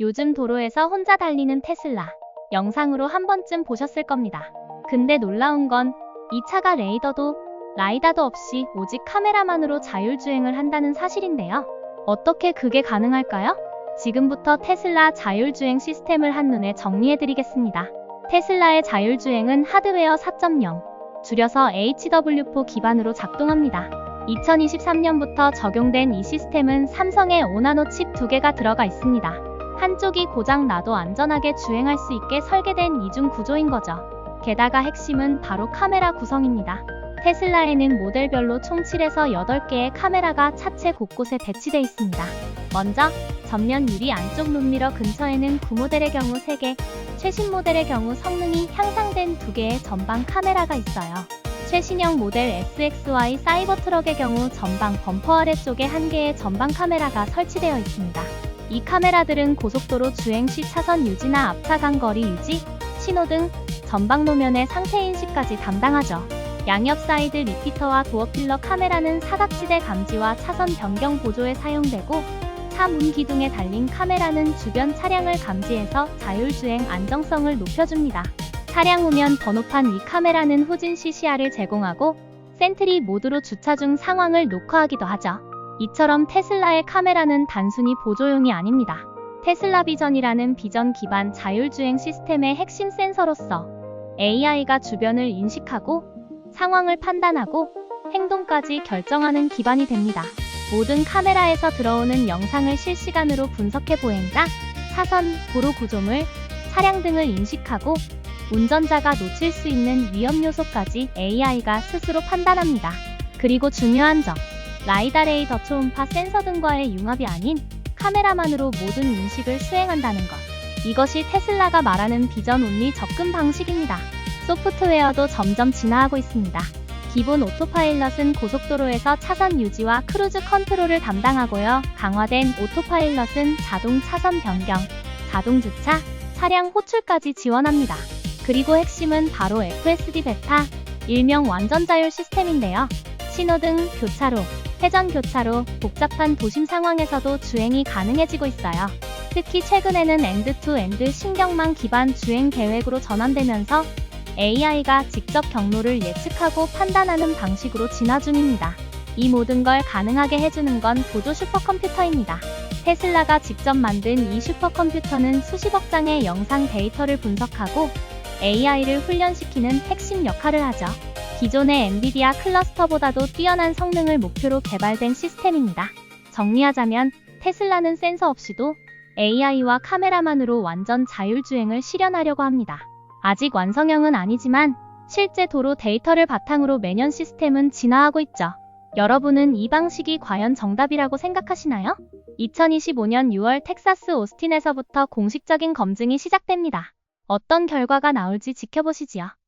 요즘 도로에서 혼자 달리는 테슬라. 영상으로 한 번쯤 보셨을 겁니다. 근데 놀라운 건 이 차가 레이더도 라이다도 없이 오직 카메라만으로 자율주행을 한다는 사실인데요. 어떻게 그게 가능할까요? 지금부터 테슬라 자율주행 시스템을 한눈에 정리해드리겠습니다. 테슬라의 자율주행은 하드웨어 4.0, 줄여서 HW4 기반으로 작동합니다. 2023년부터 적용된 이 시스템은 삼성의 5나노 칩두 개가 들어가 있습니다. 한쪽이 고장 나도 안전하게 주행할 수 있게 설계된 이중 구조인 거죠. 게다가 핵심은 바로 카메라 구성입니다. 테슬라에는 모델별로 총 7에서 8개의 카메라가 차체 곳곳에 배치되어 있습니다. 먼저 전면 유리 안쪽 룸미러 근처에는 구모델의 경우 3개, 최신 모델의 경우 성능이 향상된 2개의 전방 카메라가 있어요. 최신형 모델 SXY 사이버 트럭의 경우 전방 범퍼 아래쪽에 한 개의 전방 카메라가 설치되어 있습니다. 이 카메라들은 고속도로 주행 시 차선 유지나 앞차 간 거리 유지, 신호 등, 전방 노면의 상태 인식까지 담당하죠. 양옆 사이드 리피터와 도어 필러 카메라는 사각지대 감지와 차선 변경 보조에 사용되고 차문 기둥에 달린 카메라는 주변 차량을 감지해서 자율주행 안정성을 높여줍니다. 차량 후면 번호판 위 카메라는 후진 CCR을 제공하고 센트리 모드로 주차 중 상황을 녹화하기도 하죠. 이처럼 테슬라의 카메라는 단순히 보조용이 아닙니다. 테슬라 비전이라는 비전 기반 자율주행 시스템의 핵심 센서로서 AI가 주변을 인식하고 상황을 판단하고 행동까지 결정하는 기반이 됩니다. 모든 카메라에서 들어오는 영상을 실시간으로 분석해 보행자, 차선, 도로 구조물, 차량 등을 인식하고 운전자가 놓칠 수 있는 위험 요소까지 AI가 스스로 판단합니다. 그리고 중요한 점, 라이다 레이더 초음파 센서 등과의 융합이 아닌 카메라만으로 모든 인식을 수행한다는 것. 이것이 테슬라가 말하는 비전 온리 접근 방식입니다. 소프트웨어도 점점 진화하고 있습니다. 기본 오토파일럿은 고속도로에서 차선 유지와 크루즈 컨트롤을 담당하고요. 강화된 오토파일럿은 자동 차선 변경, 자동 주차, 차량 호출까지 지원합니다. 그리고 핵심은 바로 FSD 베타, 일명 완전 자율 시스템인데요. 신호등, 교차로, 회전 교차로, 복잡한 도심 상황에서도 주행이 가능해지고 있어요. 특히 최근에는 엔드-투-엔드 신경망 기반 주행 계획으로 전환되면서 AI가 직접 경로를 예측하고 판단하는 방식으로 진화 중입니다. 이 모든 걸 가능하게 해주는 건 보조 슈퍼컴퓨터입니다. 테슬라가 직접 만든 이 슈퍼컴퓨터는 수십억 장의 영상 데이터를 분석하고 AI를 훈련시키는 핵심 역할을 하죠. 기존의 엔비디아 클러스터보다도 뛰어난 성능을 목표로 개발된 시스템입니다. 정리하자면 테슬라는 센서 없이도 AI와 카메라만으로 완전 자율주행을 실현하려고 합니다. 아직 완성형은 아니지만 실제 도로 데이터를 바탕으로 매년 시스템은 진화하고 있죠. 여러분은 이 방식이 과연 정답이라고 생각하시나요? 2025년 6월 텍사스 오스틴에서부터 공식적인 검증이 시작됩니다. 어떤 결과가 나올지 지켜보시지요.